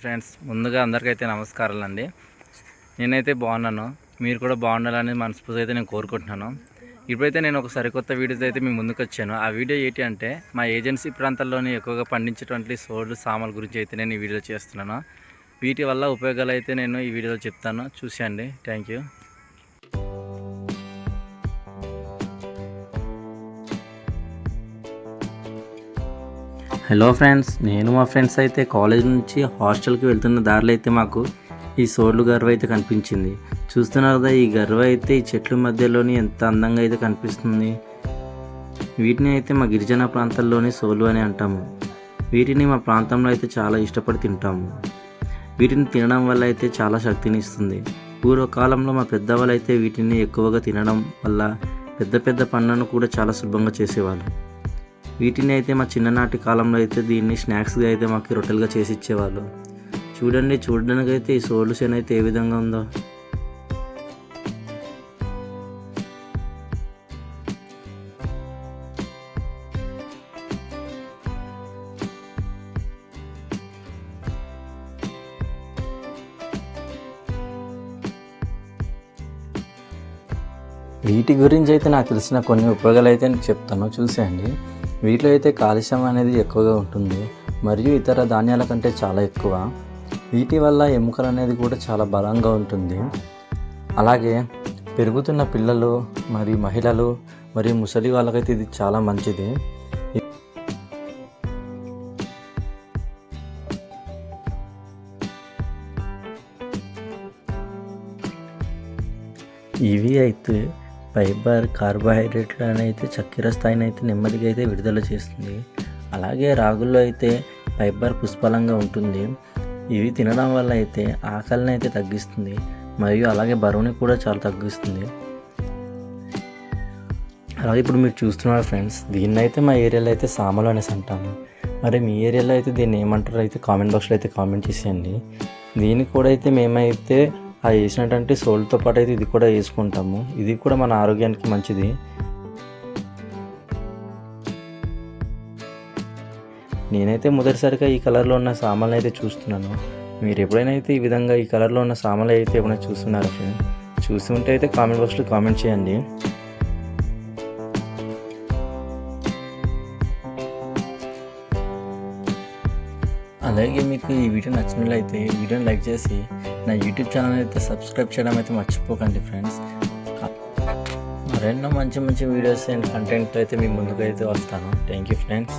Friends ముందుగా అందరికైతే నమస్కారాలు అండి నేనైతే బాగున్నాను. మీరు కూడా బాగుండాలని మనస్ఫూర్తి అయితే నేను కోరుకుంటున్నాను. ఇప్పుడైతే నేను ఒక సరికొత్త వీడియోతో అయితే మీ ముందుకు వచ్చాను. ఆ వీడియో ఏంటి అంటే మా ఏజెన్సీ ప్రాంతాల్లోని ఎక్కువగా పండించేటువంటి సోళ్ళు సామాన్ల గురించి అయితే నేను ఈ వీడియో చేస్తున్నాను. వీటి వల్ల ఉపయోగాలు అయితే నేను ఈ వీడియోలో చెప్తాను. చూసేయండి. Thank you. హలో ఫ్రెండ్స్ నేను మా ఫ్రెండ్స్ అయితే కాలేజ్ నుంచి హాస్టల్కి వెళ్తున్న దారిలో అయితే మాకు ఈ సోర్లు గర్వ అయితే కనిపించింది. చూస్తున్నారు కదా ఈ గర్వ అయితే ఈ చెట్ల మధ్యలోని ఎంత అందంగా అయితే కనిపిస్తుంది. వీటిని అయితే మా గిరిజన ప్రాంతాల్లోని సోలు అని అంటాము. వీటిని మా ప్రాంతంలో అయితే చాలా ఇష్టపడి తింటాము. వీటిని తినడం వల్ల అయితే చాలా శక్తిని ఇస్తుంది. పూర్వకాలంలో మా పెద్దవాళ్ళు అయితే వీటిని ఎక్కువగా తినడం వల్ల పెద్ద పెద్ద పనులను కూడా చాలా సులభంగా చేసేవాళ్ళు. వీటిని అయితే మా చిన్ననాటి కాలంలో అయితే దీన్ని స్నాక్స్గా అయితే మాకు రొట్టెలుగా చేసి ఇచ్చేవాళ్ళు. చూడండి చూడడానికి అయితే ఈ సోల్యూషన్ అయితే ఏ విధంగా ఉందో. వీటి గురించి అయితే నాకు తెలిసిన కొన్ని ఉపయోగాలు అయితే నేను చెప్తాను. చూసేయండి. వీటిలో అయితే కాలుష్యం అనేది ఎక్కువగా ఉంటుంది మరియు ఇతర ధాన్యాల కంటే చాలా ఎక్కువ. వీటి వల్ల ఎముకలు అనేది కూడా చాలా బలంగా ఉంటుంది. అలాగే పెరుగుతున్న పిల్లలు మరియు మహిళలు మరియు ముసలి వాళ్ళకైతే ఇది చాలా మంచిది. ఇవి అయితే ఫైబర్ కార్బోహైడ్రేట్లను అయితే చక్కెర స్థాయిని అయితే నెమ్మదిగా అయితే విడుదల చేస్తుంది. అలాగే రాగుల్లో అయితే ఫైబర్ పుష్పలంగా ఉంటుంది. ఇవి తినడం వల్ల అయితే ఆకలిని అయితే తగ్గిస్తుంది. మరియు అలాగే బరువుని కూడా చాలా తగ్గిస్తుంది. అలాగే ఇప్పుడు మీరు చూస్తున్నారు ఫ్రెండ్స్ దీన్ని అయితే మా ఏరియాలో అయితే సామలు అనేసి అంటాము. మరి మీ ఏరియాలో అయితే దీన్ని ఏమంటారో? అయితే కామెంట్ బాక్స్లో అయితే కామెంట్ చేసేయండి. దీనికి కూడా అయితే మేమైతే ఆ వేసినటువంటి సోల్తో పాటు అయితే ఇది కూడా వేసుకుంటాము. ఇది కూడా మన ఆరోగ్యానికి మంచిది. నేనైతే మొదటిసారిగా ఈ కలర్లో ఉన్న సామాన్లు అయితే చూస్తున్నాను. మీరు ఎప్పుడైనా అయితే ఈ విధంగా ఈ కలర్లో ఉన్న సామాన్లు అయితే ఎప్పుడైనా చూస్తున్నారా చూస్తుంటే చూసి ఉంటే అయితే కామెంట్ బాక్స్లో కామెంట్ చేయండి. అలాగే మీకు ఈ వీడియో నచ్చినట్లయితే ఈ వీడియోని లైక్ చేసి నా యూట్యూబ్ ఛానల్ అయితే సబ్స్క్రైబ్ చేయడం అయితే మర్చిపోకండి ఫ్రెండ్స్. మరెన్నో మంచి మంచి వీడియోస్ అండ్ కంటెంట్ అయితే మీ ముందుకు అయితే వస్తాను. Thank you friends